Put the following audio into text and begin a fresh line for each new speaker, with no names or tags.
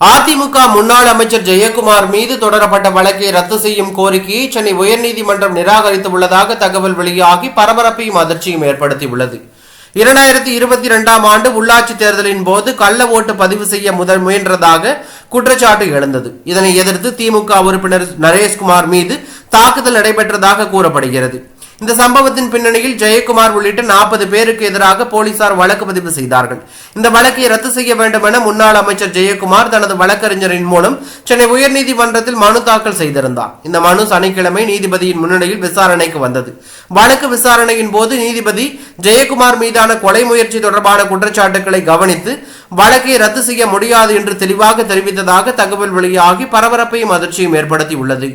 அதிமுக முன்னாள் அமைச்சர் ஜெயக்குமார் மீது தொடரப்பட்ட வழக்கை ரத்து செய்யும் கோரிக்கையை சென்னை உயர்நீதிமன்றம் நிராகரித்துள்ளதாக தகவல் வெளியாகி பரபரப்பையும் அதிர்ச்சியும் ஏற்படுத்தியுள்ளது. இரண்டாயிரத்தி இருபத்தி இரண்டாம் ஆண்டு உள்ளாட்சி தேர்தலின் போது கள்ள ஓட்டு பதிவு செய்ய முதல் முயன்றதாக குற்றச்சாட்டு எழுந்தது. இதனை எதிர்த்து திமுக உறுப்பினர் நரேஷ்குமார் மீது தாக்குதல் நடைபெற்றதாக கூறப்படுகிறது. இந்த சம்பவத்தின் பின்னணியில் ஜெயக்குமார் உள்ளிட்ட நாற்பது பேருக்கு எதிராக போலீசார் வழக்கு பதிவு செய்தார்கள். இந்த வழக்கை ரத்து செய்ய வேண்டும் என முன்னாள் அமைச்சர் ஜெயக்குமார் தனது வழக்கறிஞரின் மூலம் சென்னை உயர்நீதிமன்றத்தில் மனு தாக்கல் செய்திருந்தார். இந்த மனு சனிக்கிழமை நீதிபதியின் முன்னிலையில் விசாரணைக்கு வந்தது. வழக்கு விசாரணையின் போது நீதிபதி ஜெயக்குமார் மீதான கொலை முயற்சி தொடர்பான குற்றச்சாட்டுகளை கவனித்து வழக்கை ரத்து செய்ய முடியாது என்று தெளிவாக தெரிவித்ததாக தகவல் வெளியாகி பரபரப்பையும் அதிர்ச்சியும் ஏற்படுத்தியுள்ளது.